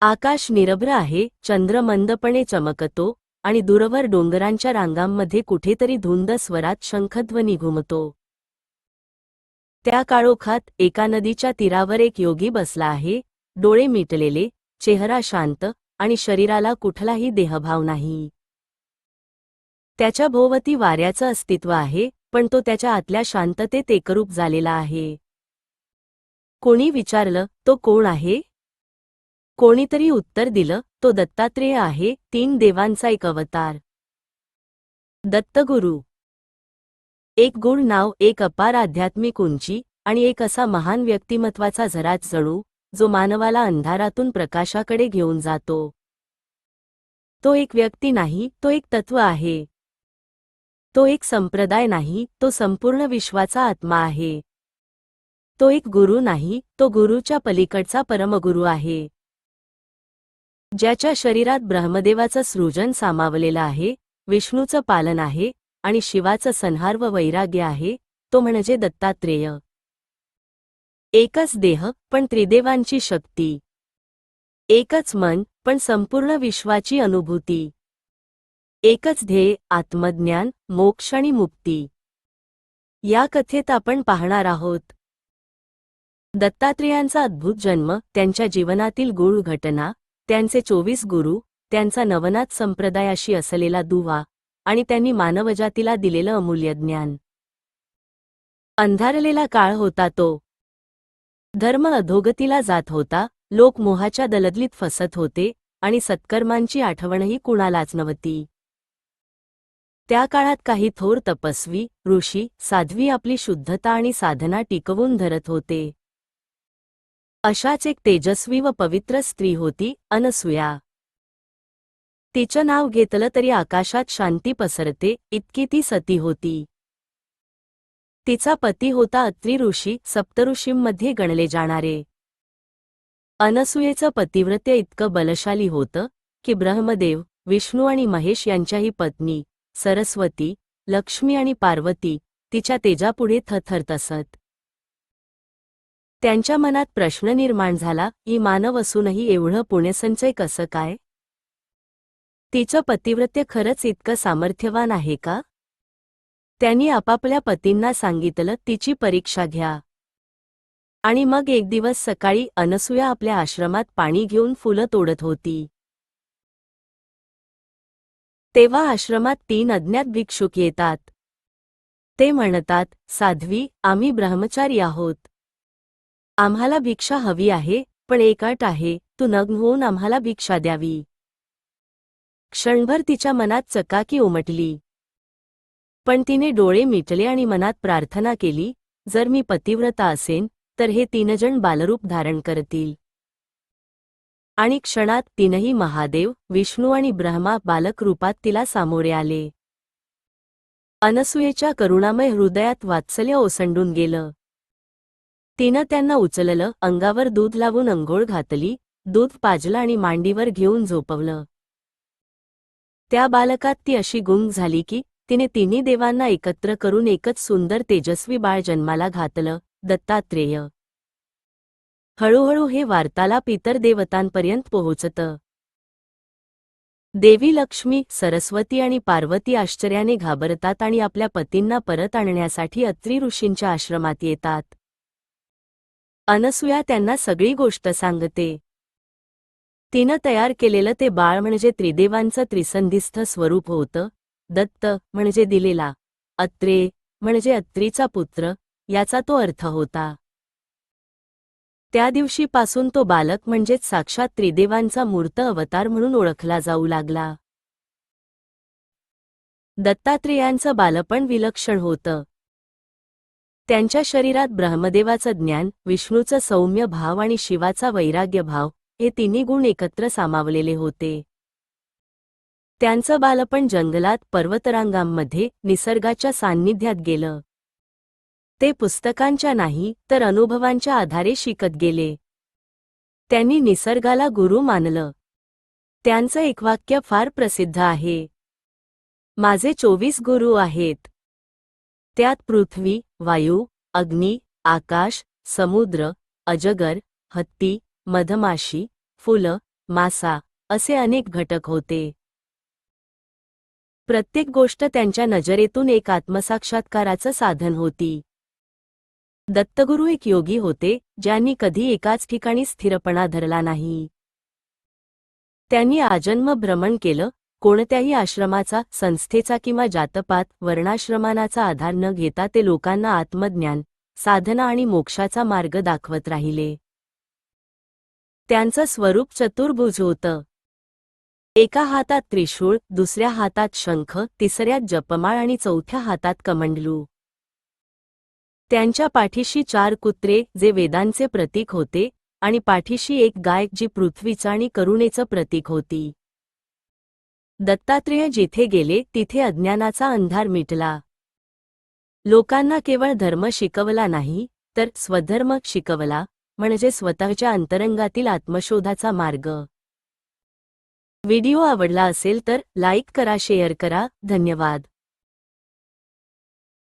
आकाश निरभ्र आहे चंद्र मंदपणे चमकतो आणि दूरवर डोंगरांच्या रांगांमध्ये कुठेतरी धुंद स्वरात शंखध्वनी घुमतो. त्या काळोखात एका नदीच्या तीरावर एक योगी बसला आहे डोळे मिटलेले चेहरा शांत आणि शरीराला कुठलाही देहभाव नाही. त्याच्या भोवती वाऱ्याचं अस्तित्व आहे पण तो त्याच्या आतल्या शांततेत एकरूप झालेला आहे. कोणी विचारलं तो कोण आहे? कोणीतरी उत्तर दिलं तो दत्तात्रेय आहे तीन देवांचा एक अवतार. दत्तगुरु. एक गुण नाव एक अपार आध्यात्मिक उंची आणि एक असा महान व्यक्तिमत्वाचा झराच जणू जो मानवाला अंधारातून प्रकाशाकडे घेऊन जातो. तो एक व्यक्ती नाही तो एक तत्व आहे. तो एक संप्रदाय नाही तो संपूर्ण विश्वाचा आत्मा आहे. तो एक गुरु नाही तो गुरुच्या पलीकडचा परमगुरु आहे. ज्याच्या शरीरात ब्रह्मदेवाचं सृजन सामावलेलं आहे विष्णूचं पालन आहे आणि शिवाचं संहार व वैराग्य आहे तो म्हणजे दत्तात्रेय. एकच देह पण त्रिदेवांची शक्ती. एकच मन पण संपूर्ण विश्वाची अनुभूती. एकच ध्येय आत्मज्ञान मोक्ष आणि मुक्ती. या कथेत आपण पाहणार आहोत. दत्तात्रेयांचा अद्भुत जन्म त्यांच्या जीवनातील गूढ घटना त्यांचे चोवीस गुरु त्यांचा नवनाथ संप्रदायाशी असलेला दुवा आणि त्यांनी मानवजातीला दिलेलं अमूल्य ज्ञान. अंधारलेला काळ होता तो. धर्म अधोगतीला जात होता लोक मोहाच्या दलदलीत फसत होते आणि सत्कर्मांची आठवणही कुणालाच नव्हती. त्या काळात काही थोर तपस्वी ऋषी साध्वी आपली शुद्धता आणि साधना टिकवून धरत होते. अशाच एक तेजस्वी व पवित्र स्त्री होती अनसुया. तिचं नाव घेतलं तरी आकाशात शांती पसरते इतकी ती सती होती. तिचा पती होता अत्री ऋषी सप्तऋषींमध्ये गणले जाणारे. अनसुयेचं पतिव्रत्य इतकं बलशाली होतं की ब्रह्मदेव विष्णू आणि महेश यांच्याही पत्नी सरस्वती लक्ष्मी आणि पार्वती तिच्या तेजापुढे थरथरत असत. त्यांच्या मनात प्रश्न निर्माण झाला ही मानव असूनही एवढं पुण्यसंचय कसं काय? तिचं पतिव्रत्य खरंच इतकं सामर्थ्यवान आहे का? त्यांनी आपापल्या पतींना सांगितलं तिची परीक्षा घ्या. आणि मग एक दिवस सकाळी अनसुया आपल्या आश्रमात पाणी घेऊन फुलं तोडत होती. तेव्हा आश्रमात तीन अज्ञात भिक्षुक येतात. ते म्हणतात साध्वी आम्ही ब्रह्मचारी आहोत. आम्हाला भिक्षा हवी आहे पण एक अट आहे तू नग्न होऊन आम्हाला भिक्षा द्यावी. क्षणभर तिच्या मनात चकाकी उमटली. पण तिने डोळे मिटले आणि मनात प्रार्थना केली जर मी पतिव्रता असेन तर हे तीनजण बालरूप धारण करतील. आणि क्षणात तीनही महादेव विष्णू आणि ब्रह्मा बालक रूपात तिला सामोरे आले. अनसुयेच्या करुणामय हृदयात वात्सल्य ओसंडून गेलं. तिनं त्यांना उचललं अंगावर दूध लावून अंघोळ घातली दूध पाजलं आणि मांडीवर घेऊन झोपवलं. त्या बालकात ती अशी गुंग झाली की तिने तिन्ही देवांना एकत्र करून एकच सुंदर तेजस्वी बाळ जन्माला घातलं दत्तात्रेय. हळूहळू हे वार्तालाप इतर देवतांपर्यंत पोहोचतं. देवी लक्ष्मी सरस्वती आणि पार्वती आश्चर्याने घाबरतात आणि आपल्या पतींना परत आणण्यासाठी अत्री ऋषींच्या आश्रमात येतात. अनसुया त्यांना सगळी गोष्ट सांगते. तिनं तयार केलेलं ते बाळ म्हणजे त्रिदेवांचं त्रिसंधिस्थ स्वरूप होतं. दत्त म्हणजे दिलेला. अत्रे म्हणजे अत्रीचा पुत्र याचा तो अर्थ होता. त्या दिवशीपासून तो बालक म्हणजेच साक्षात त्रिदेवांचा मूर्त अवतार म्हणून ओळखला जाऊ लागला. दत्तात्रेयांचं बालपण विलक्षण होतं. त्यांच्या शरीरात ब्रह्मदेवाचं ज्ञान विष्णूचं सौम्य भाव आणि शिवाचा वैराग्य भाव हे तिन्ही गुण एकत्र सामावलेले होते. त्यांचं बालपण जंगलात पर्वतरांगांमध्ये निसर्गाच्या सान्निध्यात गेलं. ते पुस्तकांच्या नाही तर अनुभवांच्या आधारे शिकत गेले. त्यांनी निसर्गाला गुरु मानलं. त्यांचं एक वाक्य फार प्रसिद्ध आहे. माझे चोवीस गुरु आहेत. त्यात पृथ्वी वायू अग्नी आकाश समुद्र अजगर हत्ती मधमाशी फुलं मासा असे अनेक घटक होते. प्रत्येक गोष्ट त्यांच्या नजरेतून एक आत्मसाक्षात्काराचं साधन होती. दत्तगुरू एक योगी होते ज्यांनी कधी एकाच ठिकाणी स्थिरपणा धरला नाही. त्यांनी आजन्म भ्रमण केलं कोणत्याही आश्रमाचा संस्थेचा किंवा जातपात वर्णाश्रमानाचा आधार न घेता ते लोकांना आत्मज्ञान साधना आणि मोक्षाचा मार्ग दाखवत राहिले. त्यांचं स्वरूप चतुर्भुज होतं. एका हातात त्रिशूळ दुसऱ्या हातात शंख तिसऱ्यात जपमाळ आणि चौथ्या हातात कमंडलू. त्यांच्या पाठीशी चार कुत्रे जे वेदांचे प्रतीक होते आणि पाठीशी एक गाय जी पृथ्वीचा आणि करुणेचं प्रतीक होती. दत्तात्रेय जिथे गेले तिथे अज्ञानाचा अंधार मिटला. लोकांना केवळ धर्म शिकवला नाही तर स्वधर्म शिकवला म्हणजे स्वतःच्या अंतरंगातील आत्मशोधाचा मार्ग. व्हिडिओ आवडला असेल तर लाईक करा शेअर करा धन्यवाद.